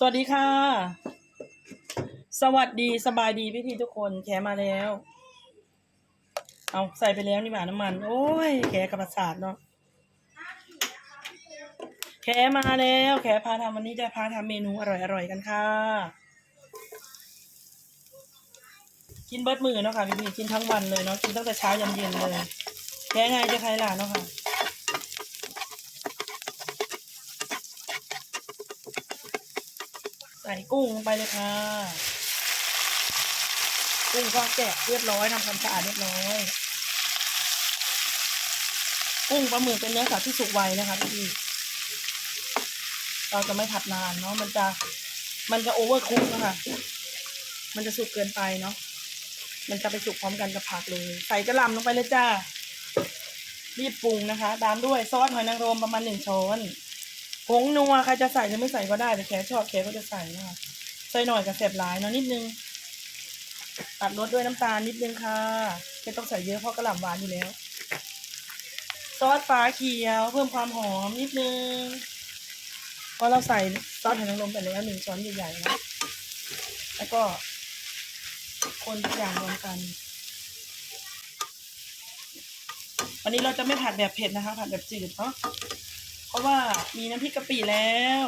สวัสดีค่ะ สวัสดีสบายดีพี่พี่ๆทุกคนแขมาแล้ว เอาใส่ไปแล้วนี่หว่าน้ำมัน โอ้ยแขกับประสาทเนาะแขมาแล้ว แขพาทำวันนี้จะพาทำเมนูอร่อยๆกันค่ะ กินเบิดมือเนาะค่ะพี่พีกินทั้งวันเลยเนาะกินตั้งแต่เช้ายันเย็นเลยแขไงจะใครล่ะเนาะค่ะ ส่กุ้งลงไปเลยค่ะกุ้งก็แกะเรียบร้อยทำความสะอาดเรียบร้อย กุ้งปลาหมึกเป็นเนื้อสัตว์ที่สุกไวนะคะพี่เราจะไม่ผัดนานเนาะมันจะมันจะโอเวอร์คุกนะคะมันจะสุกเกินไปเนาะมันจะไปสุกพร้อมกันกับผักเลย ใส่กระลำลงไปเลยจ้ารีบปรุงนะคะตามด้วยซอสหอยนางรมประมาณหนึ่งช้อน ผงนัวใครจะใส่หรือไม่ใส่ก็ได้แต่แขชอบแขก็จะใส่นะคะใส่หน่อยกับเสียบหลายเนาะนิดนึงตัดรสด้วยน้ำตาลนิดนึงค่ะไม่ต้องใส่เยอะเพราะกระหล่ำหวานอยู่แล้ว ซอสฟ้าเขียวเพิ่มความหอมนิดนึงเพราะเราใส่ซอสหอยนางรมไปแล้วหนึ่งช้อนใหญ่ๆนะแล้วก็คนทุกอย่างรวมกัน วันนี้เราจะไม่ผัดแบบเผ็ดนะคะ ผัดแบบจืดเนาะ เพราะว่ามีน้ำพริกกะปิแล้ว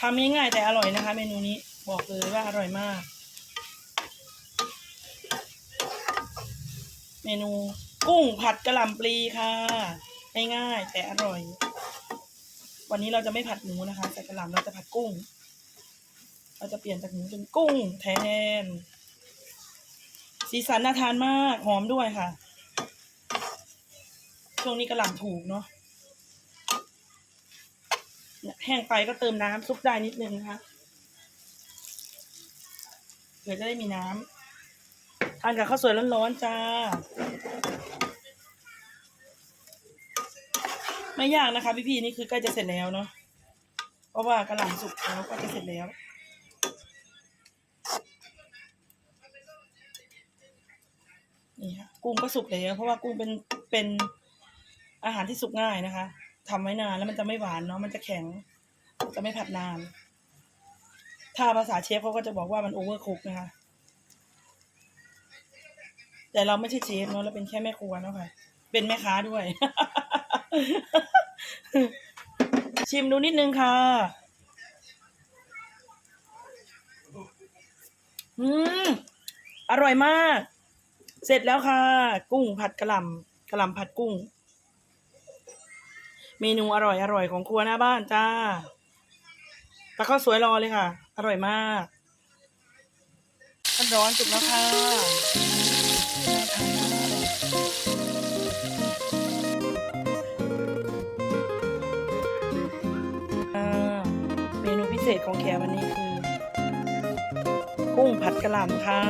ทำง่ายๆแต่อร่อยนะคะ เมนูนี้บอกเลยว่าอร่อยมาก เมนูกุ้งผัดกระหล่ำปลีค่ะง่ายๆแต่อร่อย วันนี้เราจะไม่ผัดหมูนะคะแต่กระหล่ำเราจะผัดกุ้ง เราจะเปลี่ยนจากหมูเป็นกุ้งแทน สีสันน่าทานมากหอมด้วยค่ะ ช่วงนี้กระหล่ำถูกเนาะแห้งไปก็เติมน้ำซุปได้นิดนึงนะคะเผื่อจะได้มีน้ำทานกับข้าวสวยร้อนๆจ้า ไม่ยากนะคะพี่ๆนี่คือใกล้จะเสร็จแล้วเนาะเพราะว่ากระหล่ำสุกแล้วก็จะเสร็จแล้วนี่ค่ะกุ้งก็สุกแล้วเพราะว่ากุ้งเป็นเป็น อาหารที่สุกง่ายนะคะทำไว้นานแล้วมันจะไม่หวานเนาะมันจะแข็ง จะไม่ผัดนาน ถ้าภาษาเชฟเขาก็จะบอกว่ามันโอเวอร์คุกนะคะ แต่เราไม่ใช่เชฟเนาะเราเป็นแค่แม่ครัวเนาะค่ะ เป็นแม่ค้าด้วย ชิมดูนิดนึงค่ะ อืม อร่อยมาก เสร็จแล้วค่ะ กุ้งผัดกระหล่ำกระหล่ำผัดกุ้ง เมนูอร่อยอร่อยของครัวหน้าบ้านจ้าตะข้าวสวยรอเลยค่ะ อร่อยมากมันร้อนสุกแล้วค่ะอ่าเมนูพิเศษของแขวันนี้คือ กุ้งผัดกระหล่ำค่ะ